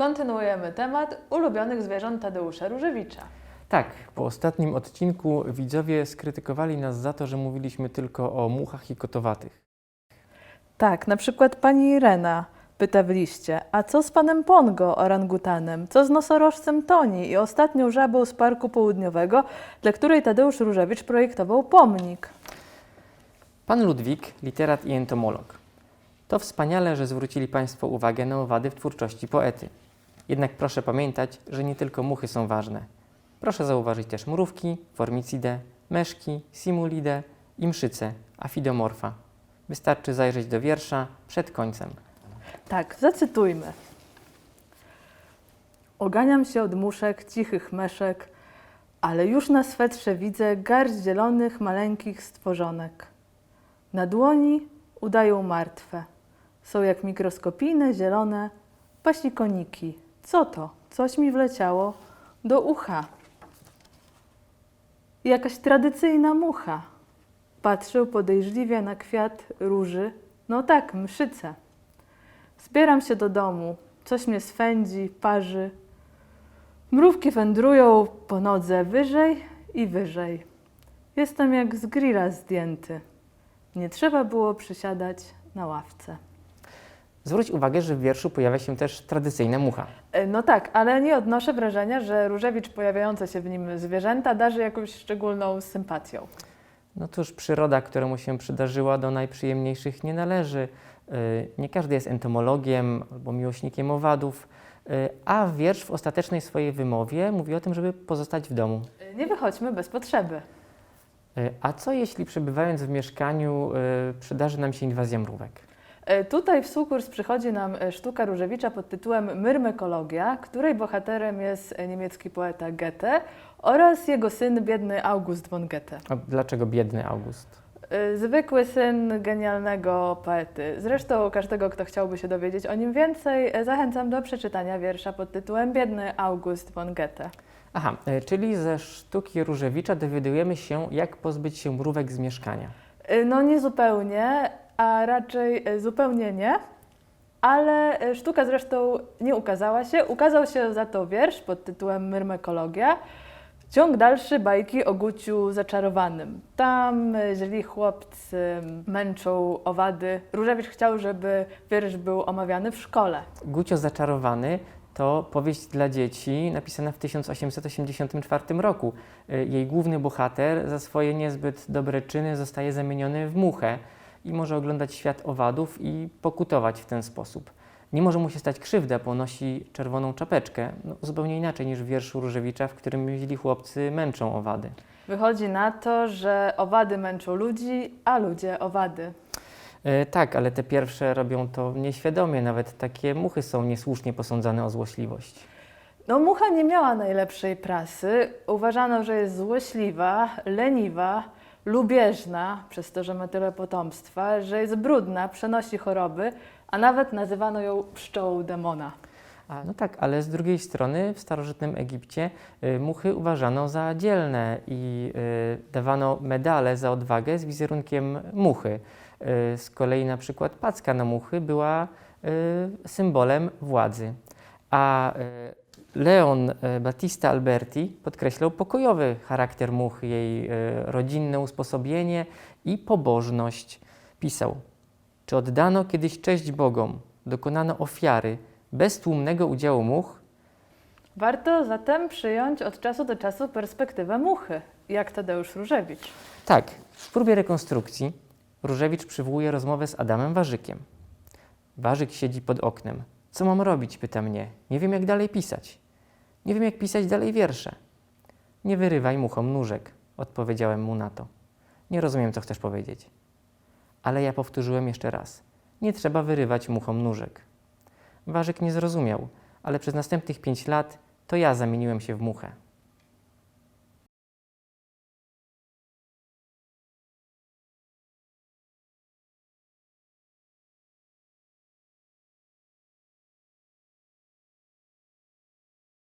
Kontynuujemy temat ulubionych zwierząt Tadeusza Różewicza. Tak, po ostatnim odcinku widzowie skrytykowali nas za to, że mówiliśmy tylko o muchach i kotowatych. Tak, na przykład pani Irena pyta w liście, a co z panem Pongo, orangutanem? Co z nosorożcem Toni i ostatnią żabą z Parku Południowego, dla której Tadeusz Różewicz projektował pomnik? Pan Ludwik, literat i entomolog. To wspaniale, że zwrócili Państwo uwagę na owady w twórczości poety. Jednak proszę pamiętać, że nie tylko muchy są ważne. Proszę zauważyć też mrówki, formicidę, meszki, simulidę i mszyce, afidomorfa. Wystarczy zajrzeć do wiersza przed końcem. Tak, zacytujmy. Oganiam się od muszek, cichych meszek, ale już na swetrze widzę garść zielonych, maleńkich stworzonek. Na dłoni udają martwe. Są jak mikroskopijne, zielone pasikoniki. Co to? Coś mi wleciało do ucha. Jakaś tradycyjna mucha. Patrzę podejrzliwie na kwiat róży. No tak, mszyce. Zbieram się do domu. Coś mnie swędzi, parzy. Mrówki wędrują po nodze wyżej i wyżej. Jestem jak z grilla zdjęty. Nie trzeba było przysiadać na ławce. Zwróć uwagę, że w wierszu pojawia się też tradycyjna mucha. E, No tak, ale nie odnoszę wrażenia, że Różewicz pojawiające się w nim zwierzęta darzy jakąś szczególną sympatią. No cóż, przyroda, która mu się przydarzyła, do najprzyjemniejszych nie należy. Yy, Nie każdy jest entomologiem albo miłośnikiem owadów, yy, a wiersz w ostatecznej swojej wymowie mówi o tym, żeby pozostać w domu. E, Nie wychodźmy bez potrzeby. A co jeśli przebywając w mieszkaniu przydarzy nam się inwazja mrówek? E, Tutaj w sukurs przychodzi nam e, sztuka Różewicza pod tytułem Myrmekologia, której bohaterem jest e, niemiecki poeta Goethe oraz jego syn, biedny August von Goethe. A dlaczego biedny August? Zwykły syn genialnego poety. Zresztą każdego, kto chciałby się dowiedzieć o nim więcej, zachęcam do przeczytania wiersza pod tytułem Biedny August von Goethe. Aha, czyli ze sztuki Różewicza dowiadujemy się, jak pozbyć się mrówek z mieszkania. No nie zupełnie, a raczej e, zupełnie nie, ale e, sztuka zresztą nie ukazała się. Ukazał się za to wiersz pod tytułem Myrmekologia. Ciąg dalszy bajki o Guciu zaczarowanym. Tam e, źli chłopcy męczą owady. Różewicz chciał, żeby wiersz był omawiany w szkole. Gucio Zaczarowany to powieść dla dzieci napisana w 1884 roku. Jej główny bohater za swoje niezbyt dobre czyny zostaje zamieniony w muchę i może oglądać świat owadów i pokutować w ten sposób. Nie może mu się stać krzywda, bo nosi czerwoną czapeczkę, no, zupełnie inaczej niż w wierszu Różewicza, w którym źli chłopcy męczą owady. Wychodzi na to, że owady męczą ludzi, a ludzie owady. E, tak, ale te pierwsze robią to nieświadomie, nawet takie muchy są niesłusznie posądzane o złośliwość. No, mucha nie miała najlepszej prasy. Uważano, że jest złośliwa, leniwa, lubieżna, przez to, że ma tyle potomstwa, że jest brudna, przenosi choroby, a nawet nazywano ją pszczołą demona. A, no tak, ale z drugiej strony w starożytnym Egipcie y, muchy uważano za dzielne i y, dawano medale za odwagę z wizerunkiem muchy. Y, z kolei na przykład packa na muchy była y, symbolem władzy. A y, Leon y, Battista Alberti podkreślał pokojowy charakter muchy, jej y, rodzinne usposobienie i pobożność. Pisał, czy oddano kiedyś cześć Bogom, dokonano ofiary, bez tłumnego udziału much, Warto zatem przyjąć od czasu do czasu perspektywę muchy, jak Tadeusz Różewicz. tak, w próbie rekonstrukcji Różewicz przywołuje rozmowę z Adamem Warzykiem. Warzyk siedzi pod oknem. Co mam robić? pyta mnie. Nie wiem, jak dalej pisać. Nie wiem, jak pisać dalej wiersze. Nie wyrywaj muchom nóżek, odpowiedziałem mu na to. Nie rozumiem, co chcesz powiedzieć. Ale ja powtórzyłem jeszcze raz. Nie trzeba wyrywać muchom nóżek. Warzyk nie zrozumiał, ale przez następnych pięć lat to ja zamieniłem się w muchę.